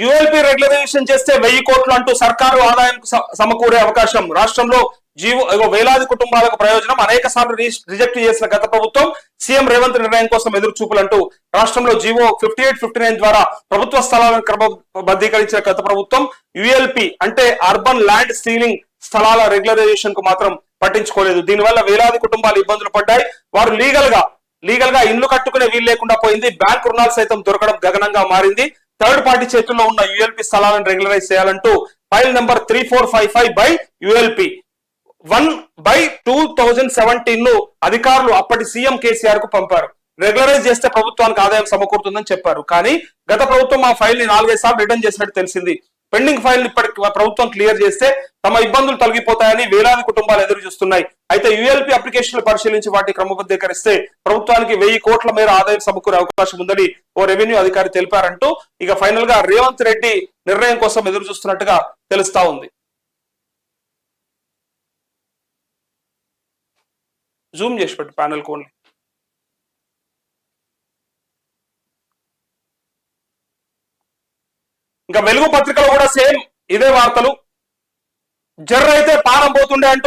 యుఎల్పి regularisation చేస్తే వెయ్యి కోట్లు అంటూ సర్కారు ఆదాయం స- సమకూరే అవకాశం. రాష్ట్రంలో జీవో వేలాది కుటుంబాలకు ప్రయోజనం. అనేక సార్లు రిజెక్ట్ చేసిన గత ప్రభుత్వం సీఎం రేవంత్ నిర్ణయం కోసం ఎదురు చూపులంటూ రాష్ట్రంలో GO fifty eight fifty nine ద్వారా ప్రభుత్వ స్థలాలను క్రమబద్ధీకరించిన గత ప్రభుత్వం యుఎల్పి అంటే అర్బన్ ల్యాండ్ సీలింగ్ స్థలాల రెగ్యులరైజేషన్కు మాత్రం పట్టించుకోలేదు. దీనివల్ల వేలాది కుటుంబాలు ఇబ్బందులు పడ్డాయి. వారు లీగల్గా లీగల్గా ఇల్లు కట్టుకునే వీలు లేకుండా పోయింది. బ్యాంక్ రుణాలు సైతం దొరకడం గగనంగా మారింది. థర్డ్ పార్టీ చేతుల్లో ఉన్న యుఎల్పి స్థలాలను రెగ్యులరైజ్ చేయాలంటూ file number three four five five by ULP. One by two thousand సెవెంటీన్ను అధికారులు అప్పటి సీఎం కేసీఆర్కు పంపారు. రెగ్యులరైజ్ చేస్తే ప్రభుత్వానికి ఆదాయం సమకూరుతుందని చెప్పారు. కానీ గత ప్రభుత్వం ఆ ఫైల్ని నాలుగైదు సార్లు రిటర్న్ చేసినట్టు తెలిసింది. పెండింగ్ ఫైల్ ఇప్పటికి ప్రభుత్వం క్లియర్ చేస్తే తమ ఇబ్బందులు తొలగిపోతాయని వేలాది కుటుంబాలు ఎదురు చూస్తున్నాయి. అయితే యుఎల్పి అప్లికేషన్లు పరిశీలించి వాటి క్రమబద్ధీకరిస్తే ప్రభుత్వానికి వెయ్యి కోట్ల మేర ఆదాయం సమకూరే అవకాశం ఉందని ఓ రెవెన్యూ అధికారి తెలిపారంటూ ఇక ఫైనల్గా రేవంత్ రెడ్డి నిర్ణయం కోసం ఎదురు చూస్తున్నట్టుగా తెలుస్తా ఉంది. జూమ్ చేసి పెట్టు ప్యానెల్ కోన్లీ ఇంకా వెలుగు పత్రికలో కూడా సేమ్ ఇదే వార్తలు. జర్ర అయితే పానం పోతుండే అంటూ